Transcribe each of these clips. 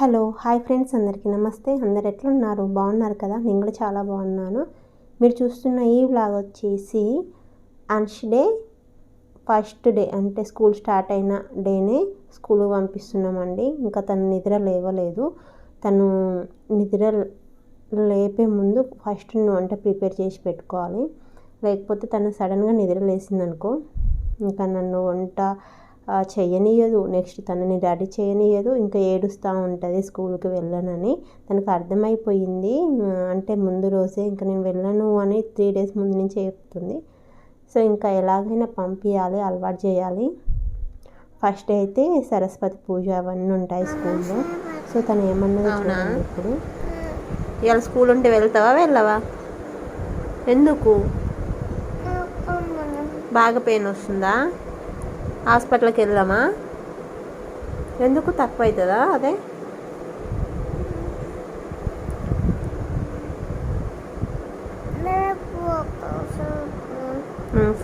Hello hi friends అందరికీ నమస్తే. అందరు ఎట్లున్నారు? బాగున్నారు కదా? నేను కూడా చాలా బాగున్నాను. మీరు చూస్తున్న ఈ వ్లాగ్ వచ్చేసి అన్ష్ డే ఫస్ట్ డే అంటే స్కూల్ స్టార్ట్ అయిన డేనే స్కూల్ పంపిస్తున్నామండి. ఇంకా తను నిద్ర లేవలేదు. తను నిద్ర లేపే ముందు ఫస్ట్ నువ్వు వంట ప్రిపేర్ చేసి పెట్టుకోవాలి. లేకపోతే తను సడన్గా నిద్ర లేచిందనుకో ఇంకా నన్ను వంట ఆ, చెయ్యనియదు. నెక్స్ట్ తనని రెడీ చేయనియదు ఇంకా ఏడుస్తూ ఉంటుంది స్కూల్కి వెళ్ళనని. తనకు అర్థమైపోయింది. అంటే ముందు రోజే ఇంకా నేను వెళ్ళను అని త్రీ డేస్ ముందు నుంచే చెప్తుంది. సో ఇంకా ఎలాగైనా పంపించాలి అలవాటు చేయాలి. ఫస్ట్ అయితే సరస్వతి పూజ అవన్నీ ఉంటాయి స్కూల్లో. సో తను ఏమన్నది? చూడండి ఇప్పుడు. ఇవాళ స్కూల్ ఉంటే వెళ్తావా వెళ్ళవా? ఎందుకు? బాగా పెయిన్ వస్తుందా? హాస్పిటల్కి వెళ్దామా? ఎందుకు తక్కువ అవుతుందా అదే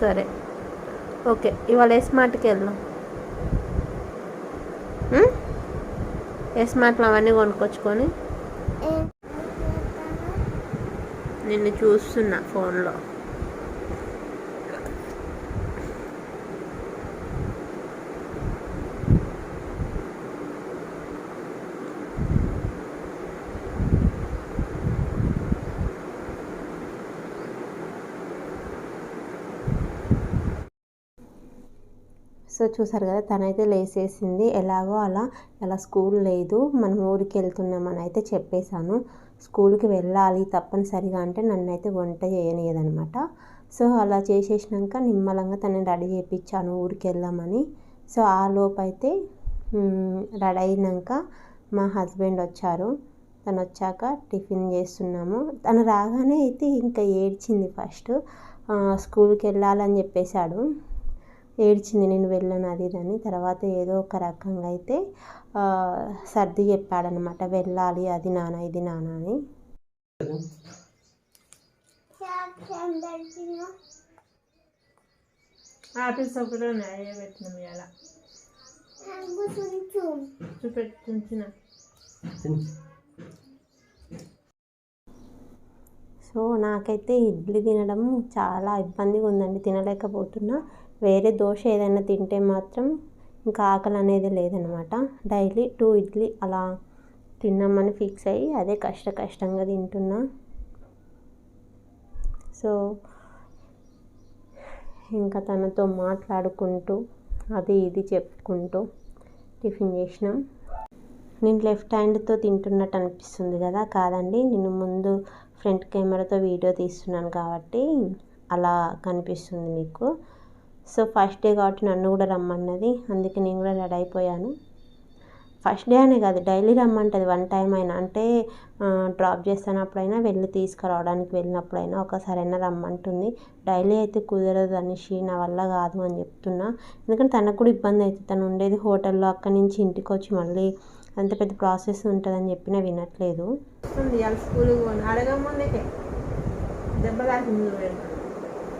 సరే. ఓకే ఇవాళ ఏ స్మార్ట్కి వెళ్దాం? ఏ స్మార్ట్లో అవన్నీ కొనుక్కొచ్చుకొని? నిన్ను చూస్తున్నా ఫోన్లో. సో చూసారు కదా తనైతే లేసేసింది. ఎలాగో అలా అలా స్కూల్ లేదు. మనం ఊరికి వెళ్తున్నామని అయితే చెప్పేశాను. స్కూల్కి వెళ్ళాలి తప్పనిసరిగా అంటే నన్ను అయితే వంట చేయనియదనమాట. సో అలా చేసేసినాక నిమ్మలంగా తనని రెడీ చేయించాను ఊరికి వెళ్దామని. సో ఆ లోపు అయితే రెడీ అయినాక మా హస్బెండ్ వచ్చారు. తను వచ్చాక టిఫిన్ చేస్తున్నాము. తను రాగానే అయితే ఇంకా ఏడ్చింది ఫస్ట్. స్కూల్కి వెళ్ళాలని చెప్పేశాడు. ఏడ్చింది నేను వెళ్ళను అది ఇది అని. తర్వాత ఏదో ఒక రకంగా అయితే సర్ది చెప్పాడనమాట వెళ్ళాలి అది నాన్న ఇది నాన్న అని. ఆపిల్స్ ఒకటి ఉన్నాయి పెట్టినాం సో నాకైతే ఇడ్లీ తినడం చాలా ఇబ్బందిగా ఉందండి తినలేకపోతున్నా. వేరే దోశ ఏదైనా తింటే మాత్రం ఇంకా ఆకలి అనేది లేదనమాట డైలీ టూ ఇడ్లీ అలా తిన్నామని ఫిక్స్ అయ్యి అదే కష్ట కష్టంగా తింటున్నా. సో ఇంకా తనతో మాట్లాడుకుంటూ అది ఇది చెప్పుకుంటూ టిఫిన్ చేసినాం. నేను లెఫ్ట్ హ్యాండ్తో తింటున్నట్టు అనిపిస్తుంది కదా కాదండి. నేను ముందు ఫ్రంట్ కెమెరాతో వీడియో తీస్తున్నాను కాబట్టి అలా కనిపిస్తుంది మీకు. సో ఫస్ట్ డే కాబట్టి నన్ను కూడా రమ్మన్నది. అందుకే నేను కూడా రెడీ అయిపోయాను. ఫస్ట్ డే అనే కాదు డైలీ రమ్మంటుంది. వన్ టైం అయినా అంటే డ్రాప్ చేస్తున్నప్పుడైనా వెళ్ళి తీసుకురావడానికి వెళ్ళినప్పుడైనా ఒకసారైనా రమ్మంటుంది. డైలీ అయితే కుదరదు అనేసి నా వల్ల కాదు అని చెప్తున్నా. ఎందుకంటే తనకు కూడా ఇబ్బంది అవుతుంది. తను ఉండేది హోటల్లో అక్కడి నుంచి ఇంటికి వచ్చి మళ్ళీ అంత పెద్ద ప్రాసెస్ ఉంటుందని చెప్పినా వినట్లేదు. స్కూల్ అడగ దెబ్బ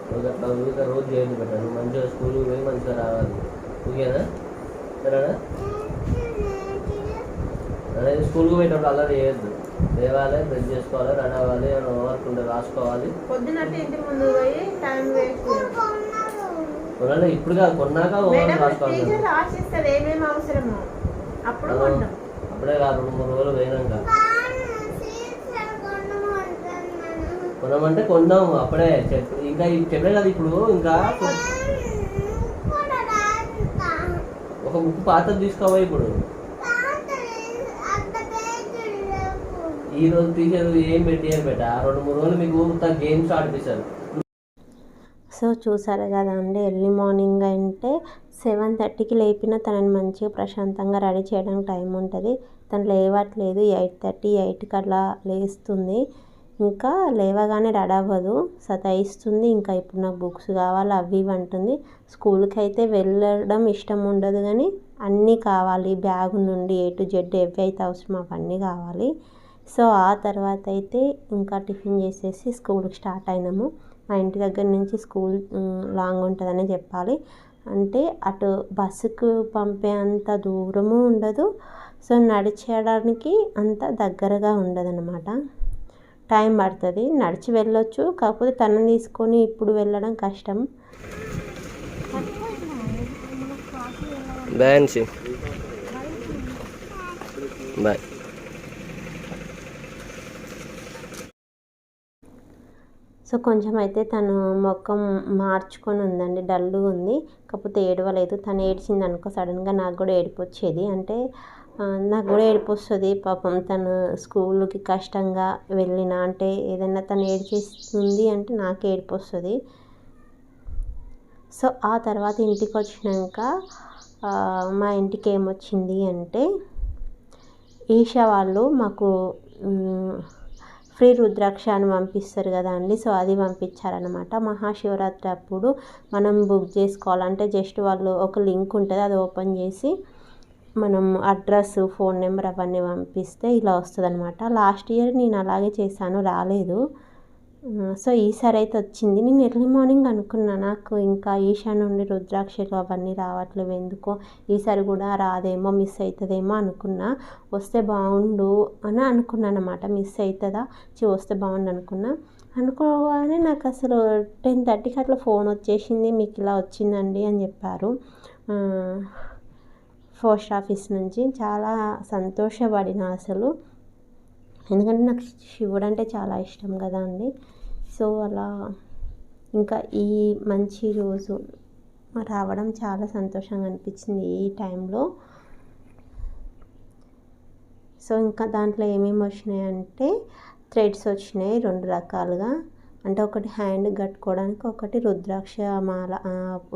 చూడండి రోజు అట్లా ఊరికే రోజు చేయండి పెట్టాను మంచిగా స్కూల్కి పోయి మంచిగా రావాలి. ఓకేనా? సరేనా? అదే స్కూల్కి పోయేటప్పుడు అలా చేయొద్దు. లేవాలి బ్రష్ చేసుకోవాలి రెడీ అవ్వాలి వర్క్ ఉంటే రాసుకోవాలి. పొద్దునట్టు ఇంటి ముందు పోయి టైం వేస్ట్ కొనాలి ఇప్పుడు కాదు కొన్నాక మేడం హోంవర్క్ రాసుకోవాలి అప్పుడు కాదు రెండు మూడు రోజులు పోయినాక కొనమంటే కొందాం అప్పుడే చెప్పు. ఇంకా ఇది తినలేదు కదా ఇప్పుడు ఇంకా ఒక బుక్ పాత తీసుకోవా ఇప్పుడు? ఈ రోజు తీసేది ఏం పెట్టి ఏం పెట్టా? రెండు మూడు రోజులు మీకు గేమ్స్ ఆడిపిస్తారు సో చూసారు కదా అండి ఎర్లీ మార్నింగ్ అంటే సెవెన్ థర్టీకి లేపిన తనని మంచిగా ప్రశాంతంగా రెడీ చేయడానికి టైం ఉంటుంది. తను లేవట్లేదు ఎయిట్ థర్టీ ఎయిట్కి అట్లా లేస్తుంది. ఇంకా లేవగానే రెడీ అవ్వదు సతాయిస్తుంది. ఇంకా ఇప్పుడు నాకు బుక్స్ కావాలి అవి ఇవి అంటుంది. స్కూల్కి అయితే వెళ్ళడం ఇష్టం ఉండదు కానీ అన్నీ కావాలి. బ్యాగ్ నుండి ఏ టు జెడ్ ఏవి అయితే అవసరం అవన్నీ కావాలి. సో ఆ తర్వాత అయితే ఇంకా టిఫిన్ చేసేసి స్కూల్కి స్టార్ట్ అయినాము. మా ఇంటి దగ్గర నుంచి స్కూల్ లాంగ్ ఉంటుందని చెప్పాలి. అంటే అటు బస్సుకు పంపే అంత దూరము ఉండదు. సో నడిచేయడానికి అంత దగ్గరగా ఉండదన్నమాట. టైం పడుతుంది. నడిచి వెళ్ళొచ్చు. కాకపోతే తనని తీసుకొని ఇప్పుడు వెళ్ళడం కష్టం. బాయ్ అన్సి. బాయ్. సో కొంచెం అయితే తను ముఖం మార్చుకొని ఉందండి. డల్గా ఉంది. కాకపోతే ఏడవలేదు. తను ఏడ్చింది అనుకో సడన్గా నాకు కూడా ఏడుపు వచ్చేది. అంటే నాకు కూడా ఏడుపు వస్తుంది. పాపం తను స్కూల్కి కష్టంగా వెళ్ళిన అంటే ఏదైనా తను ఏడ్చేస్తుంది అంటే నాకు ఏడుపు వస్తుంది. సో ఆ తర్వాత ఇంటికి వచ్చినాక మా ఇంటికి ఏమొచ్చింది అంటే ఈషా వాళ్ళు మాకు ఫ్రీ రుద్రాక్ష అని పంపిస్తారు కదా అండి. సో అది పంపించారనమాట మహాశివరాత్రి అప్పుడు మనం బుక్ చేసుకోవాలంటే జస్ట్ వాళ్ళు ఒక లింక్ ఉంటుంది అది ఓపెన్ చేసి మనం అడ్రస్ ఫోన్ నెంబర్ అవన్నీ పంపిస్తే ఇలా వస్తుంది అనమాట లాస్ట్ ఇయర్ నేను అలాగే చేశాను రాలేదు. సో ఈసారి అయితే వచ్చింది. నేను ఎర్లీ మార్నింగ్ అనుకున్నా నాకు ఇంకా ఈషా నుండి రుద్రాక్షలు అవన్నీ రావట్లేవు ఎందుకో ఈసారి కూడా రాదేమో మిస్ అవుతుందేమో అనుకున్నా. వస్తే బాగుండు అని అనుకున్నాను అనమాట మిస్ అవుతుందా చి వస్తే బాగుండు అనుకున్నా. అనుకోగానే నాకు అసలు టెన్ థర్టీకి అట్లా ఫోన్ వచ్చేసింది మీకు ఇలా వచ్చిందండి అని చెప్పారు. పోస్ట్ ఆఫీస్ నుంచి చాలా సంతోషపడిన అసలు. ఎందుకంటే నాకు శివుడు అంటే చాలా ఇష్టం కదా అండి. సో అలా ఇంకా ఈ మంచి రోజు రావడం చాలా సంతోషంగా అనిపించింది ఈ టైంలో. సో ఇంకా దాంట్లో ఏమేమి వచ్చినాయంటే థ్రెడ్స్ వచ్చినాయి రెండు రకాలుగా. అంటే ఒకటి హ్యాండ్ కట్టుకోవడానికి ఒకటి రుద్రాక్ష మాల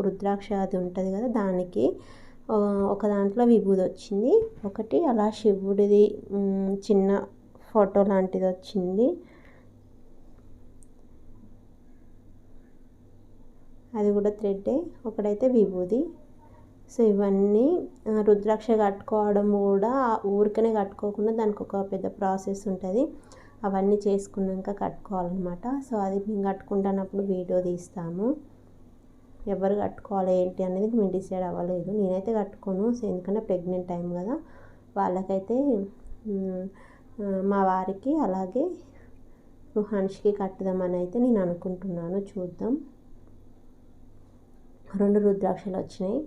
రుద్రాక్ష అది ఉంటుంది కదా దానికి. ఒక దాంట్లో విభూది వచ్చింది. ఒకటి అలా శివుడిది చిన్న ఫోటో లాంటిది వచ్చింది. అది కూడా థ్రెడ్డే ఒకటైతే విభూది. సో ఇవన్నీ రుద్రాక్ష కట్టుకోవడం కూడా ఊరికనే కట్టుకోకుండా దానికి ఒక పెద్ద ప్రాసెస్ ఉంటుంది. అవన్నీ చేసుకున్నాక కట్టుకోవాలన్నమాట. సో అది మేము కట్టుకుంటున్నప్పుడు వీడియో తీస్తాము. ఎవరు కట్టుకోవాలి ఏంటి అనేది మేము డిసైడ్ అవ్వలేదు. నేనైతే కట్టుకోను సో ఎందుకంటే ప్రెగ్నెంట్ టైం కదా. వాళ్ళకైతే మా వారికి అలాగే రుహాన్ష్కి కట్టుదామని అయితే నేను అనుకుంటున్నాను. చూద్దాం. రెండు రుద్రాక్షలు వచ్చినాయి.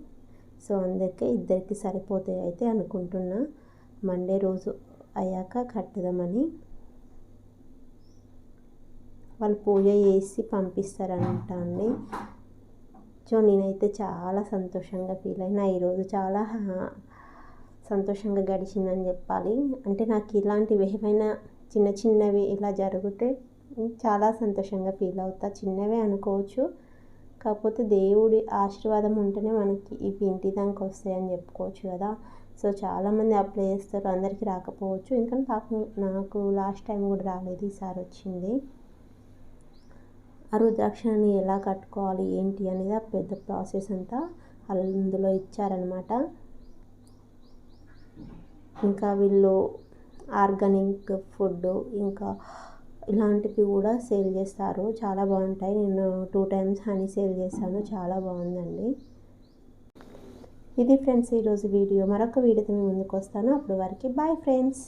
సో అందుకే ఇద్దరికి సరిపోతాయి అయితే అనుకుంటున్నా. మండే రోజు అయ్యాక కట్టుదామని. వాళ్ళు పూజ చేసి పంపిస్తారంట అండి. సో నేనైతే చాలా సంతోషంగా ఫీల్ అయినా. ఈరోజు చాలా సంతోషంగా గడిచిందని చెప్పాలి. అంటే నాకు ఇలాంటివి ఏమైనా చిన్న చిన్నవి ఇలా జరిగితే చాలా సంతోషంగా ఫీల్ అవుతా. చిన్నవే అనుకోవచ్చు. కాకపోతే దేవుడి ఆశీర్వాదం ఉంటేనే మనకి ఇవి ఇంటి దాకా వస్తాయని చెప్పుకోవచ్చు కదా. సో చాలామంది అప్లై చేస్తారు అందరికీ రాకపోవచ్చు. ఎందుకంటే నాకు నాకు లాస్ట్ టైం కూడా రాలేదు ఈసారి వచ్చింది. ఆ రుద్రాక్షని ఎలా కట్టుకోవాలి ఏంటి అనేది ఆ పెద్ద ప్రాసెస్ అంతా అందులో ఇచ్చారనమాట ఇంకా వీళ్ళు ఆర్గానిక్ ఫుడ్ ఇంకా ఇలాంటివి కూడా సేల్ చేస్తారు. చాలా బాగుంటాయి. నేను టూ టైమ్స్ హనీ సేల్ చేశాను. చాలా బాగుందండి. ఇది ఫ్రెండ్స్ ఈరోజు వీడియో. మరొక వీడియోతో మీ ముందుకు వస్తాను. అప్పటి వరకు బాయ్ ఫ్రెండ్స్